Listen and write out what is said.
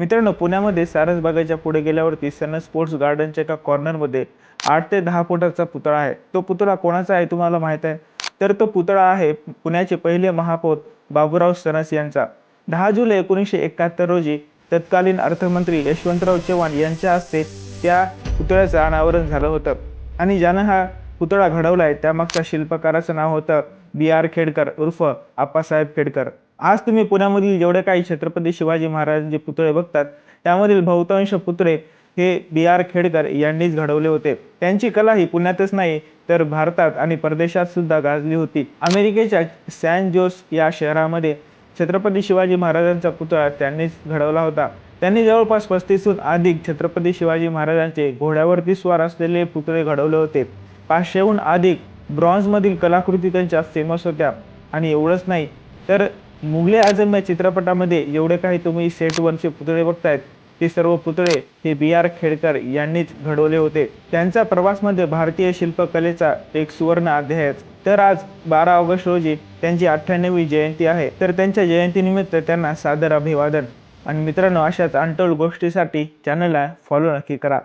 मित्रांनो पुण्यामध्ये सारस बागेच्या पुढे गेल्यावरती सन स्पोर्ट्स गार्डनच्या एका कॉर्नरमध्ये आठ ते दहा फुटाचा पुतळा आहे. तो पुतळा कोणाचा आहे तुम्हाला माहीत आहे? तर तो पुतळा आहे पुण्याचे पहिले महापौर बाबूराव सणस यांचा. दहा जुलै एकोणीसशे एकाहत्तर रोजी तत्कालीन अर्थमंत्री यशवंतराव चव्हाण यांच्या हस्ते त्या पुतळ्याचं अनावरण झालं होतं. आणि ज्यानं हा पुतळा घडवला आहे त्यामागच्या शिल्पकाराचं नाव होतं बी आर खेडकर उर्फ आप्पासाहेब खेडकर. आज तुम्ही पुण्यामधील जेवढे काही छत्रपती शिवाजी महाराजांचे पुतळे बघतात त्यामधील बहुतांश पुतळे हे बी आर खेडकर यांनीच घडवले होते. त्यांची कला ही पुण्यातच नाही तर भारतात आणि परदेशात सुद्धा गाजली होती. अमेरिकेच्या सॅन जोस या शहरामध्ये छत्रपती शिवाजी महाराजांचा पुतळा त्यांनीच घडवला होता. त्यांनी जवळपास पस्तीसहून अधिक छत्रपती शिवाजी महाराजांचे घोड्यावरती स्वार असलेले पुतळे घडवले होते. पाचशेहून अधिक ब्रॉन्झमधील कलाकृती त्यांच्या फेमस होत्या. आणि एवढंच नाही तर मुघले आझम या चित्रपटामध्ये जेवढे काही तुम्ही सेट वनचे पुतळे बघतायत ते सर्व पुतळे हे बी आर खेडकर यांनीच घडवले होते. त्यांचा प्रवासमध्ये म्हणजे भारतीय शिल्पकलेचा एक सुवर्ण अध्याय. तर आज बारा ऑगस्ट रोजी त्यांची अठ्ठ्याण्णवी जयंती आहे. तर त्यांच्या जयंतीनिमित्त त्यांना सादर अभिवादन. आणि मित्रांनो अशाच अनटोल्ड गोष्टीसाठी चॅनलला फॉलो नक्की करा.